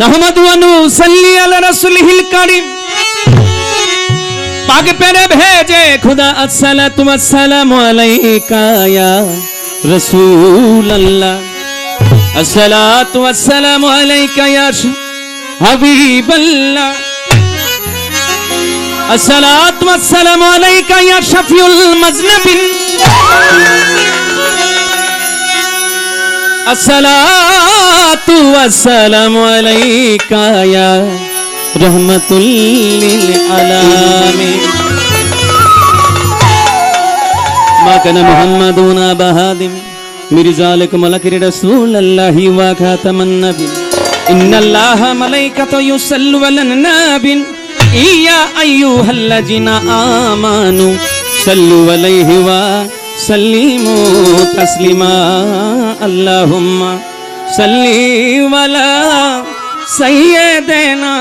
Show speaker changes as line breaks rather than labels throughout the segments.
নহমদ সাল্লি আলা রাসূলিহিল কারীম। পাক পেরে ভেজে, খোদা, আসসালাতু আসসালামু আলাইকা ইয়া রাসূল আল্লাহ আসসালাতু আসসালামু আলাইকা ইয়া হাবিব আসসালাতু আসসালামু আলাইকা ইয়া শাফিউল মাজনাবিন। الصلاة والسلام عليك يا رحمة للعالمين ما كان محمد أبا هادم مرزالك ملك رسول الله وخاتم النبي إن الله ملائكته يصلوا على النبي يا أيها الذين آمنوا صلوا عليه وسلموا सलीमो तस्लिमा, अल्लाहुम्मा सल्ली वला सैयदना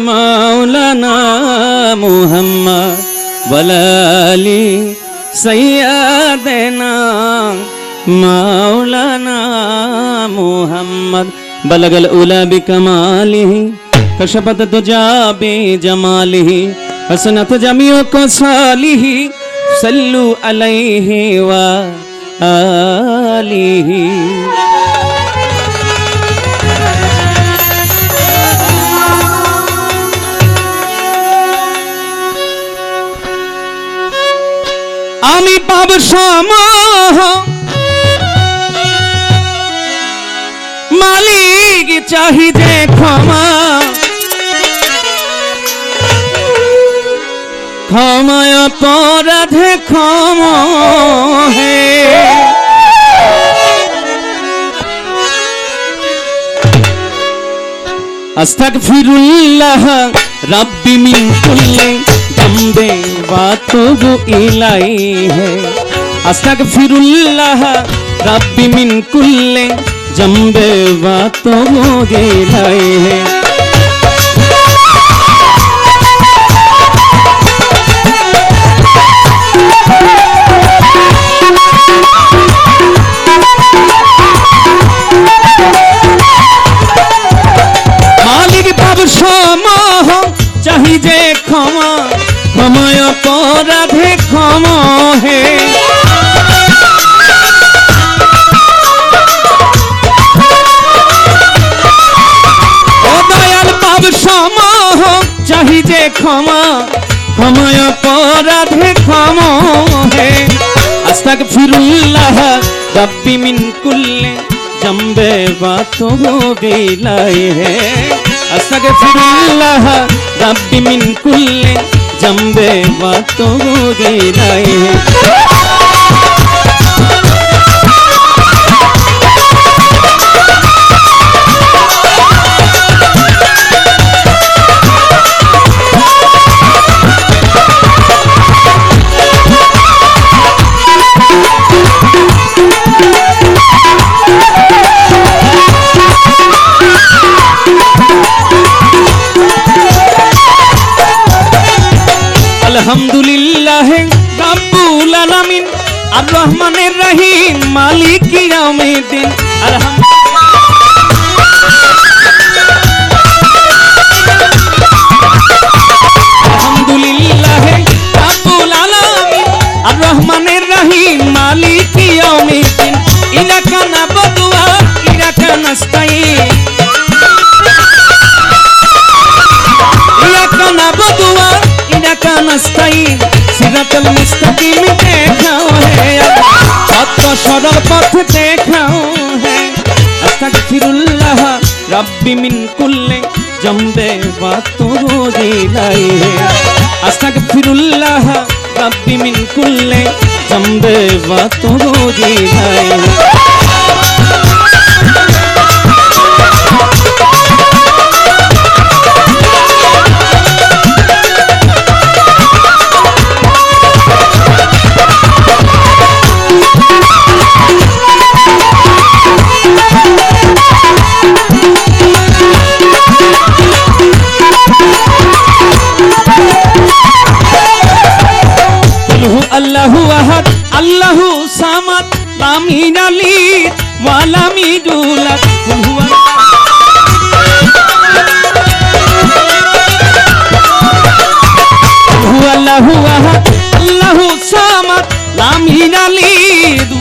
मौलाना मुहम्मद वलाली सैयदना मौलाना मुहम्मद। बलगल उला बिकमालिही कशपत तुजा बे जमालिही, हसनत जमियों को সাল্লু আলাইহি ওয়া আলিহি। আমি পাব সমাহ মালিক চাহিদে ক্ষমা। ক্ষমায় অপরাধে ক্ষম হে। আস্তাগফিরুল্লাহ, রাব্বি মিন কুল্লি দম্বে ওয়াতুবু ইলাইহি। আস্তাগফিরুল্লাহ, রাব্বি মিন কুল্লি জম্বে ওয়াতুবু ইলাইহি। অপরাধে ক্ষম হে। দয়াল পাব সমহ, চাহি যে ক্ষমা, ক্ষমায় অপরাধে ক্ষম হে। আস্তাক ফিরুল্লাহ, রব্বি মিন কুল্লে, জম্বে বাতো বিলাই হে। আস্তাক ফিরুল্লাহ, রব্বি মিন কুল্লে জম্বে বাতো বিলাই আলহামদুলিল্লাহ রাব্বুল আলামিন আর রহমানের রহিম মালিক ইয়াউমিদ্দিন আলহামদুলিল্লাহ রাব্বুল আলামিন আর রহমানের রহিম মালিক ইয়াউমিদ্দিন ইলাকা নাবদু ওয়া ইলাকা নাস্তাইন সরল পথ দেখাও হে। আস্তাগফিরুল্লাহ রাব্বি মিন কুল্লি, জম্বে বাতুরু জিলাই হে। আস্তাগফিরুল্লাহ রাব্বি মিন কুল্লি, জম্বে আহাদ, আল্লাহু সামাদ লামিন আলি ওয়ালামি দুলাত আল্লাহু আহাদ, আল্লাহু সামাদ লামিন আলি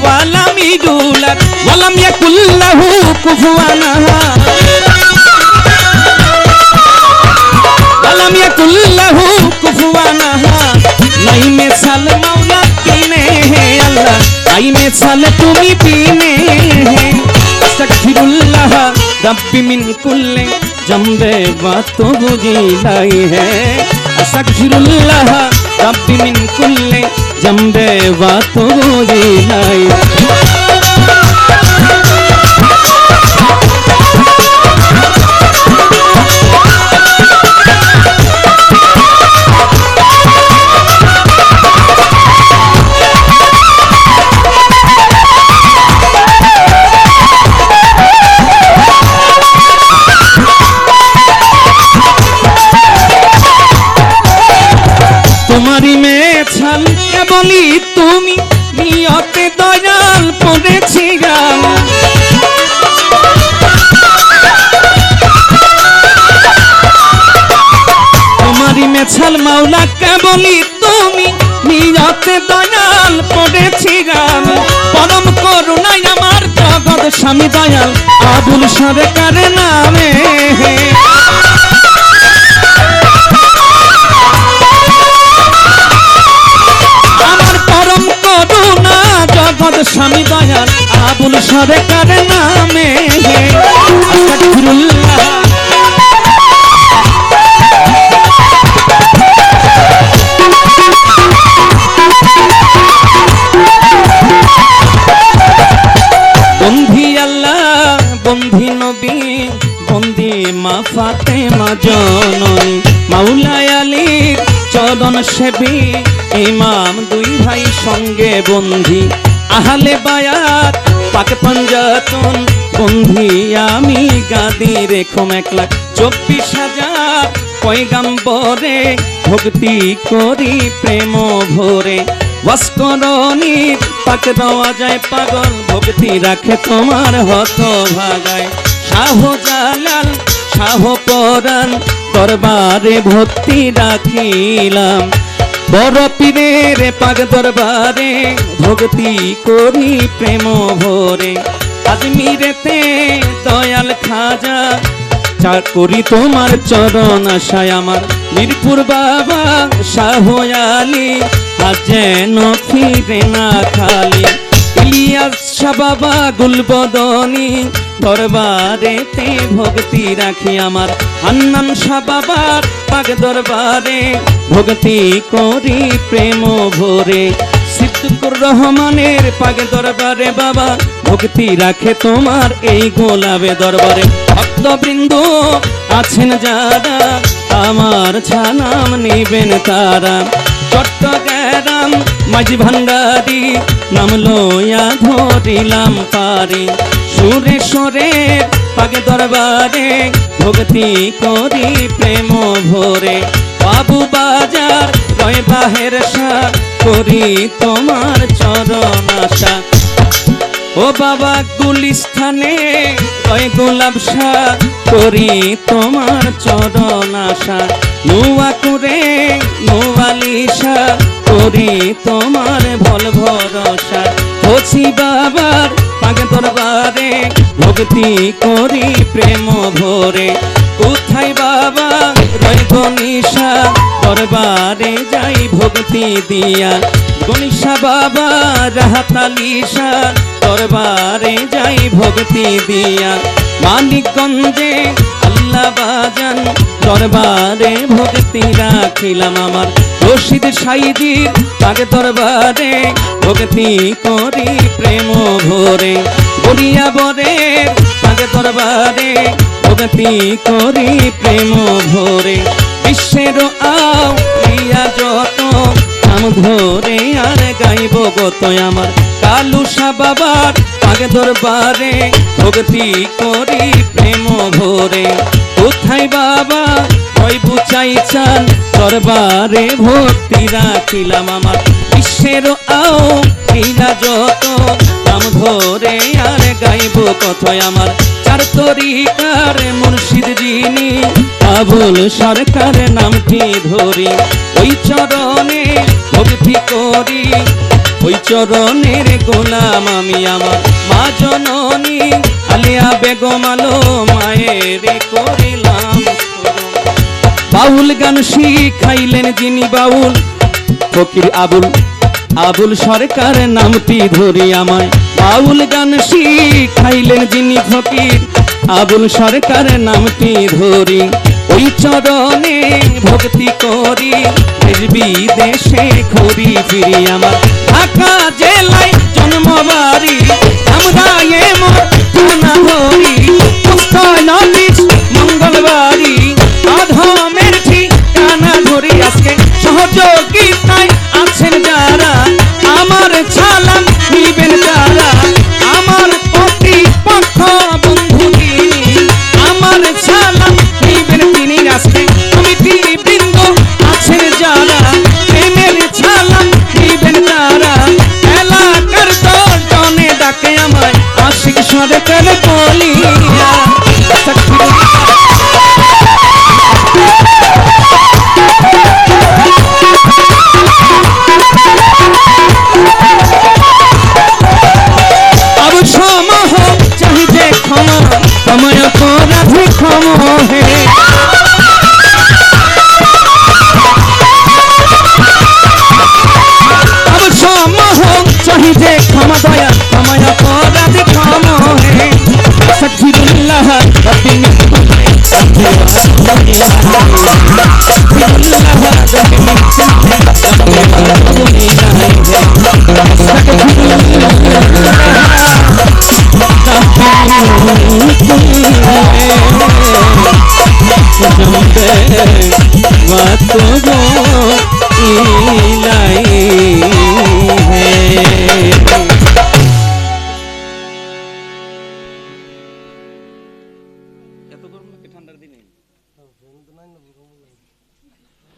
ওয়ালামি দুলাত ওয়ালাম ইয়াকুল্লাহু কুফুয়ান আহাদ। নাই মেছাল তুমি পিনে হে আস্তাগফিরুল্লাহ রব্বি মিন কুল্লি জম্বে বাত বুঝিলাই হে আস্তাগফিরুল্লাহ রব্বি মিন কুল্লি জম্বে বাত বুঝিলাই তোমারই বলি তুমি, নিয়তে দয়াল পড়েছি গান তোমারই মেছাল মাওলা বলি তুমি, নিয়তে দয়াল পড়েছি গান পরম করুণাই আমার জগৎ স্বামী দয়াল, আবুল সরকার নামে। জগৎ স্বামী দয়াল, আবুল সরকার নামে বন্ধি আল্লাহ, বন্ধি নবী বন্দি মা ফাতে মা জননী আলীর চরণ সেবী, ইমাম দুই ভাই সঙ্গে বন্ধি। আহলে বায়াত, পাক পঞ্জাতন। বন্ধি, আমি গাদি রেখম এক লাখ চব্বিশ হাজার পয়গাম্বরে ভক্তি করি প্রেম ভরে। ভাস্করণী পাক দেওয়া যায় পাগল। ভক্তি রাখে তোমার হত ভাগায়। শাহ জালাল, শাহ পরাণ, দরবারে ভক্তি রাখিলাম। বড় পীরের পাগ দরবারে ভক্তি করি প্রেম ভরে। আজমিরেতে দয়াল খাজা চাকরি তোমার চরণ আশায় আমার। মিরপুর বাবা শাহ আলী, আজ যেন ফিরে না খালি। ইলিয়াস বাবা গুলবদনী দরবারেতে ভক্তি রাখি আমার। আন্নান শাহ বাবার পাক দরবারে ভক্তি করি প্রেম ভরে। সিদ্দুকুর রহমানের পাক দরবারে বাবা, ভক্তি রাখে তোমার এই গোলাপে দরবারে। ভক্তবৃন্দ আছেন যারা, আমার ছানাম নিবেন তারা। চট্টগ্রাম মাঝি ভান্ডারি, নাম লইয়া ধরিলাম পারি। সুরে সরে পাগে দরবারে, ভক্তি করি প্রেম ভরে। বাবু বাজার রয় বাহের সা করি তোমার চরণ আশা। ও বাবা গুলিস্থানে ওই গোলাপ শাহ করি তোমার চরণ আশা। নোয়া করে নোয়ালিশা, করি তোমার ভল ভরসা হছি বাবার পাগে দরবারে, ভক্তি করি প্রেম ভরে। কোথায় বাবা রয় গণিসা দরবারে যাই ভক্তি দিয়া। গণিসা বাবা রাহাতালিশা দরবারে যাই ভক্তি দিয়া। মানিকগঞ্জে আল্লাহ বাজান। দরবারে ভক্তি রাখিলাম আমার। রশিদ সাইদির তাকে দরবারে ভক্তি করি প্রেম ভরে। গড়িয়া বরে তাকে দরবারে ভক্তি করি প্রেম ভরে। বিশ্বের আও প্রিয়া যত, নাম ধরে আর গাইব গত আমার। কালুসা বাবার পাগে দরবারে ভক্তি করি প্রেম ভরে। কোথায় বাবা? ওই বুচাই চান, দরবারে ভক্তি রাখিলাম আমার। বিশ্বের আও ক্রীড়া যত, নাম ধরে আর গাইব কথায় আমার। চার তরিকার মুর্শিদ যিনি, আবুল সরকার নামটি ধরি। ওই চরণে ভক্তি করি, ওই চরণের গোলাম আমি আমার। মা জননী আলিয়া বেগম আলো, মায়ের বাউল গান শিখাইলেন যিনি বাউল, ফকির আবুল। আবুল সরকার নামটি ধরি আমায়। বাউল গান শিখাইলেন যিনি ফকির, আবুল সরকার নামটি ধরি। ওই চরণে ভক্তি করি, দেশ ঘুরি ফিরি আমার। ঢাকা জেলায় জন্মবাড়ি সরকার বলিয়া ক্ষমা সময় অপরাধী ক্ষম।